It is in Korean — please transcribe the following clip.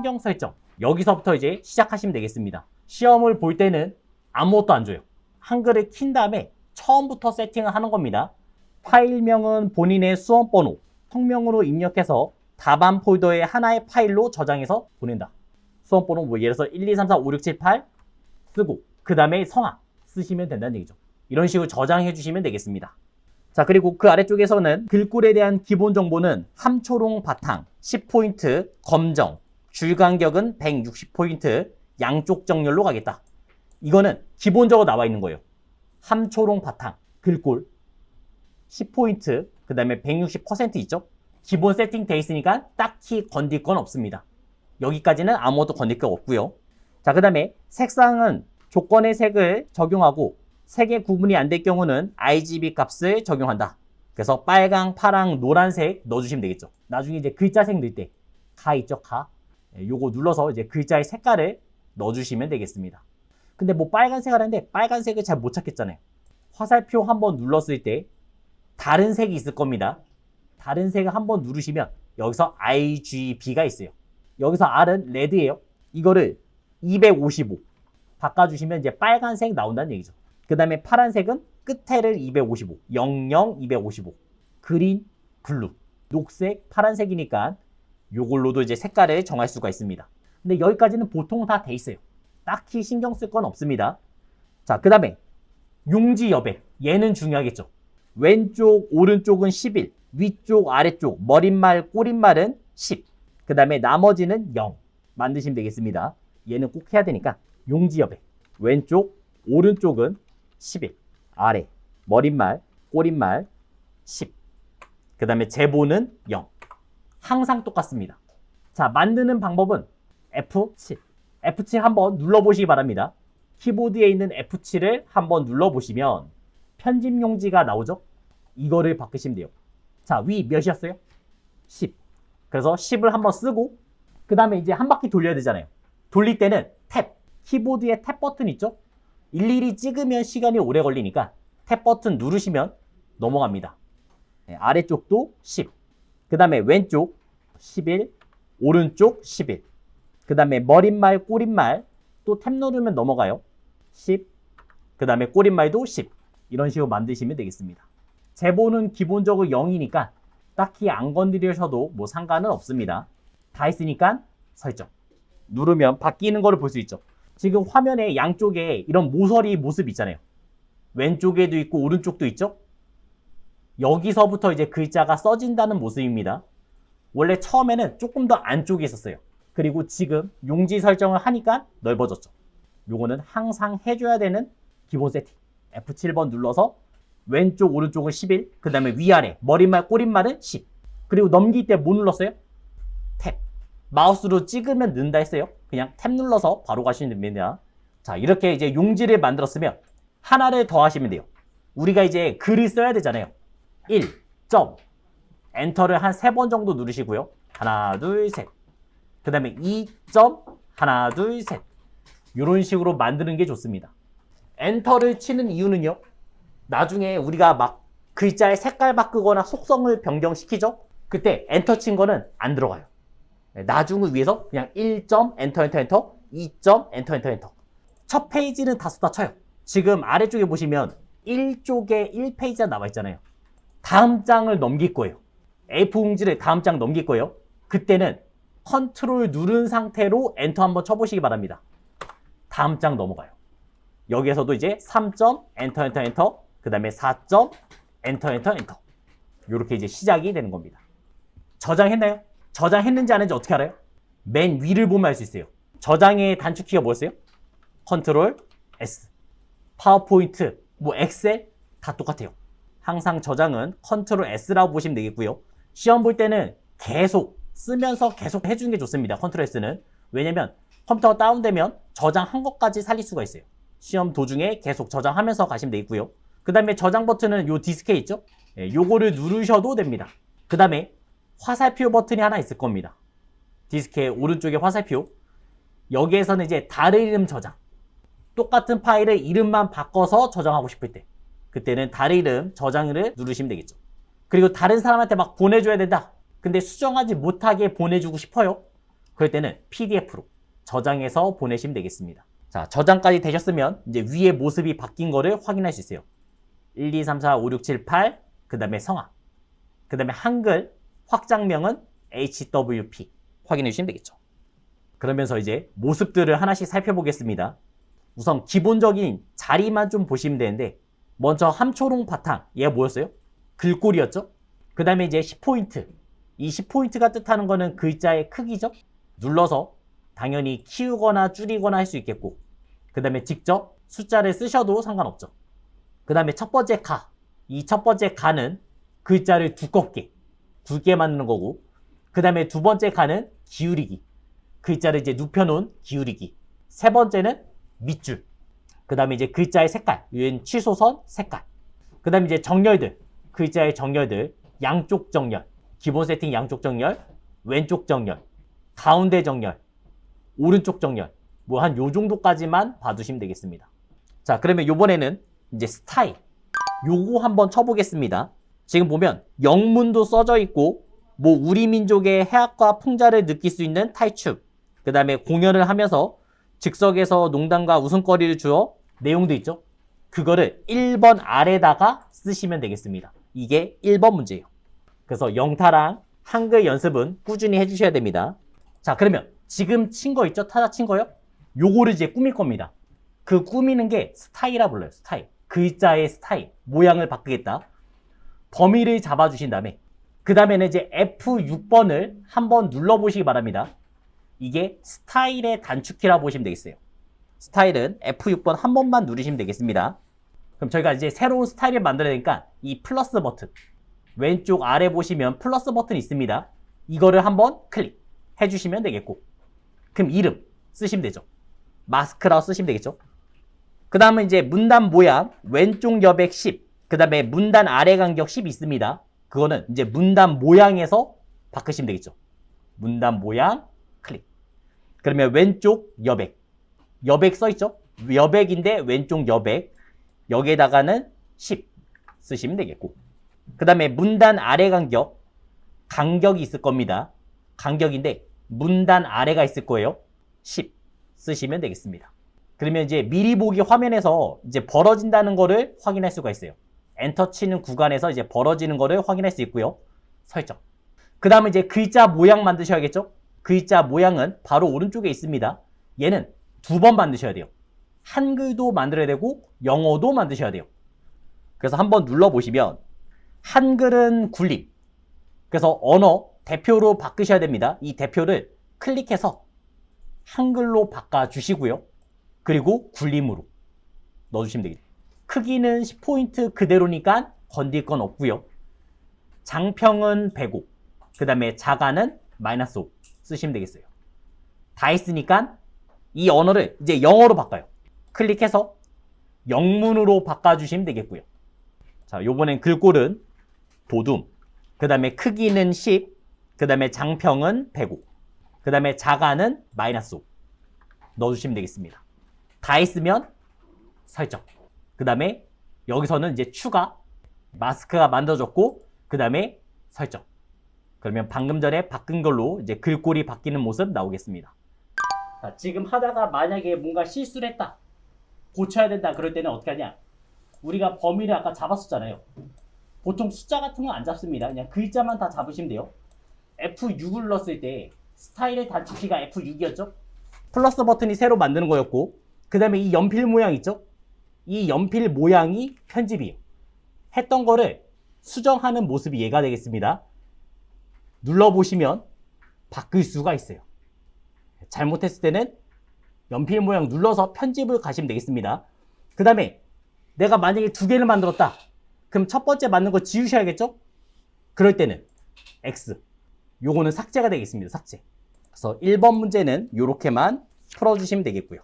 신경 설정. 여기서부터 이제 시작하시면 되겠습니다. 시험을 볼 때는 아무것도 안 줘요. 한글을 킨 다음에 처음부터 세팅을 하는 겁니다. 파일명은 본인의 수험 번호, 성명으로 입력해서 답안 폴더의 하나의 파일로 저장해서 보낸다. 수험 번호 뭐 예를 들어서 1, 2, 3, 4, 5, 6, 7, 8 쓰고 그 다음에 성함 쓰시면 된다는 얘기죠. 이런 식으로 저장해 주시면 되겠습니다. 자, 그리고 그 아래쪽에서는 글꼴에 대한 기본 정보는 함초롱 바탕 10포인트, 검정, 줄 간격은 160포인트, 양쪽 정렬로 가겠다. 이거는 기본적으로 나와 있는 거예요. 함초롱 바탕, 글꼴 10포인트, 그 다음에 160% 있죠? 기본 세팅 돼 있으니까 딱히 건들 건 없습니다. 여기까지는 아무것도 건들 게 없고요. 자, 그 다음에 색상은 조건의 색을 적용하고 색의 구분이 안 될 경우는 RGB 값을 적용한다. 그래서 빨강, 파랑, 노란색 넣어주시면 되겠죠. 나중에 이제 글자색 넣을 때, 가 있죠, 가. 예, 요거 눌러서 이제 글자의 색깔을 넣어주시면 되겠습니다. 근데 뭐 빨간색 하는데 빨간색을 잘 못 찾겠잖아요. 화살표 한번 눌렀을 때 다른 색이 있을 겁니다. 다른 색을 한번 누르시면 여기서 RGB가 있어요. 여기서 R은 레드예요. 이거를 255 바꿔주시면 이제 빨간색 나온다는 얘기죠. 그 다음에 파란색은 끝에를 255, 00, 255. 그린, 블루, 녹색, 파란색이니까 요걸로도 이제 색깔을 정할 수가 있습니다. 근데 여기까지는 보통 다 돼 있어요. 딱히 신경 쓸 건 없습니다. 자, 그 다음에 용지 여백. 얘는 중요하겠죠. 왼쪽, 오른쪽은 11, 위쪽, 아래쪽, 머릿말, 꼬릿말은 10. 그 다음에 나머지는 0 만드시면 되겠습니다. 얘는 꼭 해야 되니까 용지 여백. 왼쪽, 오른쪽은 11, 아래, 머릿말, 꼬릿말 10. 그 다음에 제보는 0. 항상 똑같습니다. 자, 만드는 방법은 F7. F7 한번 눌러보시기 바랍니다. 키보드에 있는 F7을 한번 눌러보시면 편집 용지가 나오죠? 이거를 바꾸시면 돼요. 자, 위 몇이었어요? 10. 그래서 10을 한번 쓰고 그 다음에 이제 한 바퀴 돌려야 되잖아요. 돌릴 때는 탭, 키보드에 탭 버튼 있죠? 일일이 찍으면 시간이 오래 걸리니까 탭 버튼 누르시면 넘어갑니다. 네, 아래쪽도 10. 그 다음에 왼쪽 11, 오른쪽 11. 그 다음에 머릿말, 꼬릿말 또 탭 누르면 넘어가요. 10. 그 다음에 꼬릿말도 10. 이런 식으로 만드시면 되겠습니다. 제보는 기본적으로 0이니까 딱히 안 건드리셔도 뭐 상관은 없습니다. 다 했으니까 설정. 누르면 바뀌는 거를 볼 수 있죠. 지금 화면에 양쪽에 이런 모서리 모습 있잖아요. 왼쪽에도 있고 오른쪽도 있죠? 여기서부터 이제 글자가 써진다는 모습입니다. 원래 처음에는 조금 더 안쪽에 있었어요. 그리고 지금 용지 설정을 하니까 넓어졌죠. 요거는 항상 해줘야 되는 기본 세팅. F7번 눌러서 왼쪽 오른쪽은 11, 그 다음에 위아래 머릿말 꼬릿말은 10. 그리고 넘길 때뭐 눌렀어요? 탭. 마우스로 찍으면 는다 했어요. 그냥 탭 눌러서 바로 가시면 됩니다. 자, 이렇게 이제 용지를 만들었으면 하나를 더 하시면 돼요. 우리가 이제 글을 써야 되잖아요. 1. 점. 엔터를 한 세 번 정도 누르시고요. 하나, 둘, 셋. 그 다음에 2. 점. 하나, 둘, 셋. 이런 식으로 만드는 게 좋습니다. 엔터를 치는 이유는요. 나중에 우리가 막 글자의 색깔 바꾸거나 속성을 변경시키죠. 그때 엔터 친 거는 안 들어가요. 네, 나중을 위해서 그냥 1점 엔터 엔터 엔터 2점 엔터 엔터 엔터 첫 페이지는 다 쏟아 쳐요. 지금 아래쪽에 보시면 1쪽에 1페이지가 나와 있잖아요. 다음 장을 넘길 거예요. A4용지를 다음 장 넘길 거예요. 그때는 컨트롤 누른 상태로 엔터 한번 쳐보시기 바랍니다. 다음 장 넘어가요. 여기에서도 이제 3점 엔터 엔터 엔터 그 다음에 4점 엔터 엔터 엔터 이렇게 이제 시작이 되는 겁니다. 저장했나요? 저장했는지 안 했는지 어떻게 알아요? 맨 위를 보면 알 수 있어요. 저장의 단축키가 뭐였어요? 컨트롤 S. 파워포인트, 뭐 엑셀 다 똑같아요. 항상 저장은 컨트롤 S라고 보시면 되겠고요. 시험 볼 때는 계속 쓰면서 계속 해주는 게 좋습니다. 컨트롤 S는. 왜냐면 컴퓨터가 다운되면 저장한 것까지 살릴 수가 있어요. 시험 도중에 계속 저장하면서 가시면 되겠고요. 그 다음에 저장 버튼은 요 디스크에 있죠? 예, 요거를 누르셔도 됩니다. 그 다음에 화살표 버튼이 하나 있을 겁니다. 디스크의 오른쪽에 화살표. 여기에서는 이제 다른 이름 저장. 똑같은 파일의 이름만 바꿔서 저장하고 싶을 때. 그때는 다른 이름 저장을 누르시면 되겠죠. 그리고 다른 사람한테 막 보내줘야 된다. 근데 수정하지 못하게 보내주고 싶어요. 그럴 때는 PDF로 저장해서 보내시면 되겠습니다. 자, 저장까지 되셨으면 이제 위에 모습이 바뀐 거를 확인할 수 있어요. 1, 2, 3, 4, 5, 6, 7, 8, 그 다음에 성악, 그 다음에 한글, 확장명은 HWP 확인해 주시면 되겠죠. 그러면서 이제 모습들을 하나씩 살펴보겠습니다. 우선 기본적인 자리만 좀 보시면 되는데 먼저 함초롱 바탕 얘가 뭐였어요? 글꼴이었죠? 그 다음에 이제 10포인트 이 10포인트가 뜻하는 거는 글자의 크기죠? 눌러서 당연히 키우거나 줄이거나 할 수 있겠고 그 다음에 직접 숫자를 쓰셔도 상관없죠. 그 다음에 첫 번째 가. 이 첫 번째 가는 글자를 두껍게, 굵게 만드는 거고, 그 다음에 두 번째 가는 기울이기. 글자를 이제 눕혀놓은 기울이기. 세 번째는 밑줄. 그 다음에 이제 글자의 색깔, 유엔 취소선 색깔. 그 다음에 이제 정렬들. 글자의 정렬들. 양쪽 정렬. 기본 세팅 양쪽 정렬. 왼쪽 정렬. 가운데 정렬. 오른쪽 정렬. 뭐 한 요 정도까지만 봐두시면 되겠습니다. 자, 그러면 요번에는 이제 스타일. 요거 한번 쳐보겠습니다. 지금 보면 영문도 써져 있고 뭐 우리 민족의 해악과 풍자를 느낄 수 있는 탈춤. 그 다음에 공연을 하면서 즉석에서 농담과 웃음거리를 주어 내용도 있죠. 그거를 1번 아래다가 쓰시면 되겠습니다. 이게 1번 문제예요. 그래서 영타랑 한글 연습은 꾸준히 해주셔야 됩니다. 자, 그러면 지금 친 거 있죠? 타자 친 거요? 요거를 이제 꾸밀 겁니다. 그 꾸미는 게 스타일이라 불러요. 스타일. 글자의 스타일. 모양을 바꾸겠다. 범위를 잡아주신 다음에 그 다음에는 이제 F6번을 한번 눌러보시기 바랍니다. 이게 스타일의 단축키라 보시면 되겠어요. 스타일은 F6번 한 번만 누르시면 되겠습니다. 그럼 저희가 이제 새로운 스타일을 만들어야되니까 이 플러스 버튼 왼쪽 아래 보시면 플러스 버튼이 있습니다. 이거를 한번 클릭 해 주시면 되겠고 그럼 이름 쓰시면 되죠. 마스크라고 쓰시면 되겠죠. 그 다음은 이제 문단 모양 왼쪽 여백 10, 그 다음에 문단 아래 간격 10 있습니다. 그거는 이제 문단 모양에서 바꾸시면 되겠죠. 문단 모양 클릭. 그러면 왼쪽 여백, 여백 써 있죠. 여백인데 왼쪽 여백 여기에다가는 10 쓰시면 되겠고. 그 다음에 문단 아래 간격 간격이 있을 겁니다. 간격인데 문단 아래가 있을 거예요. 10 쓰시면 되겠습니다. 그러면 이제 미리 보기 화면에서 이제 벌어진다는 거를 확인할 수가 있어요. 엔터 치는 구간에서 이제 벌어지는 거를 확인할 수 있고요. 설정. 그 다음에 이제 글자 모양 만드셔야겠죠? 글자 모양은 바로 오른쪽에 있습니다. 얘는 두 번 만드셔야 돼요. 한글도 만들어야 되고 영어도 만드셔야 돼요. 그래서 한번 눌러보시면 한글은 굴림. 그래서 언어 대표로 바꾸셔야 됩니다. 이 대표를 클릭해서 한글로 바꿔주시고요. 그리고 굴림으로 넣어주시면 되겠죠. 크기는 10포인트 그대로니까 건들 건 없고요. 장평은 105, 그 다음에 자가는 마이너스 5 쓰시면 되겠어요. 다 했으니까 이 언어를 이제 영어로 바꿔요. 클릭해서 영문으로 바꿔주시면 되겠고요. 자, 요번엔 글꼴은 도둠, 그 다음에 크기는 10, 그 다음에 장평은 105, 그 다음에 자가는 마이너스 5 넣어주시면 되겠습니다. 다 했으면 설정. 그 다음에 여기서는 이제 추가 마스크가 만들어졌고 그 다음에 설정. 그러면 방금 전에 바꾼 걸로 이제 글꼴이 바뀌는 모습 나오겠습니다. 자, 지금 하다가 만약에 뭔가 실수를 했다. 고쳐야 된다. 그럴 때는 어떻게 하냐? 우리가 범위를 아까 잡았었잖아요. 보통 숫자 같은 건 안 잡습니다. 그냥 글자만 다 잡으시면 돼요. F6을 넣었을 때 스타일의 단축키가 F6이었죠? 플러스 버튼이 새로 만드는 거였고 그 다음에 이 연필 모양 있죠? 이 연필 모양이 편집이에요. 했던 거를 수정하는 모습이 얘가 되겠습니다. 눌러보시면 바꿀 수가 있어요. 잘못했을 때는 연필 모양 눌러서 편집을 가시면 되겠습니다. 그 다음에 내가 만약에 두 개를 만들었다. 그럼 첫 번째 만든 거 지우셔야겠죠? 그럴 때는 X. 요거는 삭제가 되겠습니다. 삭제. 그래서 1번 문제는 이렇게만 풀어주시면 되겠고요.